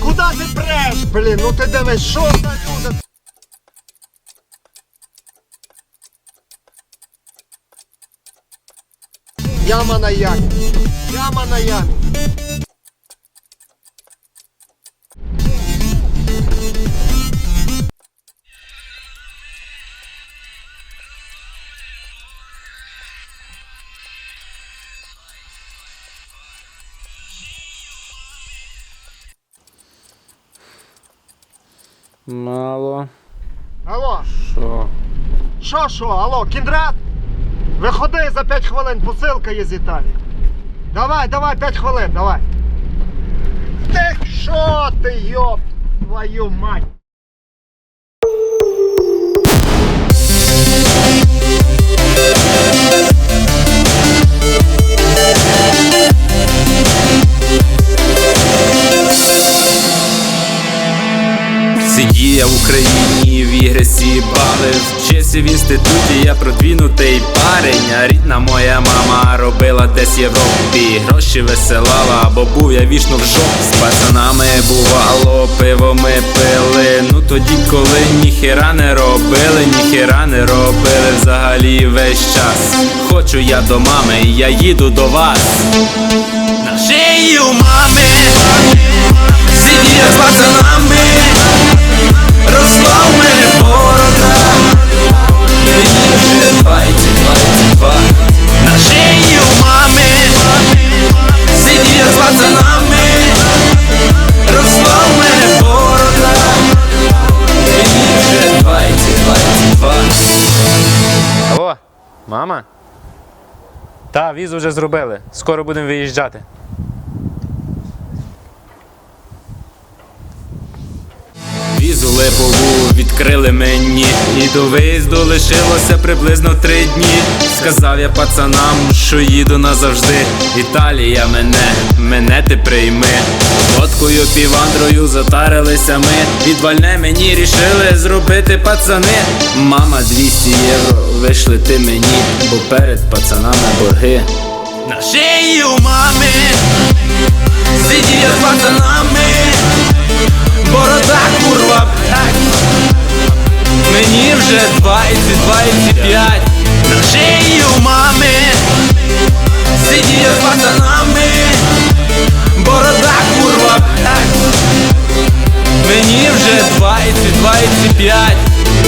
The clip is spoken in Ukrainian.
куди ти преш? Блін, ну ти дивись, що за люди? Яма на ямі. Яма на ямі. Мало. Алло, Що? що, що, алло, кіндрат? Виходи за 5 хвилин, посилка є з Італії. Давай, давай, 5 хвилин, давай. Ти що ти, йоп, твою мать? Сидів я в Україні, в ігри сібали Вчився в інституті, я продвинутий парень. А рідна моя мама робила десь Європі. Гроші висилала, бо був я вічно в жопі. З пацанами бувало, пиво ми пили. Ну тоді, коли ніхера не робили, ніхера не робили взагалі весь час. Хочу я до мами, я їду до вас. На мама? Та, візу вже зробили. Скоро будемо виїжджати. Візу липову відкрили мені. І до виїзду лишилося приблизно три дні. Сказав я пацанам, що їду назавжди. Італія мене, мене ти прийми. Водкою півандрою затарилися ми. Відвальне мені рішили зробити пацани. Мама 200 євро, вийшли ти мені. Бо перед пацанами борги. На шиї у мами. Сидів я з пацанами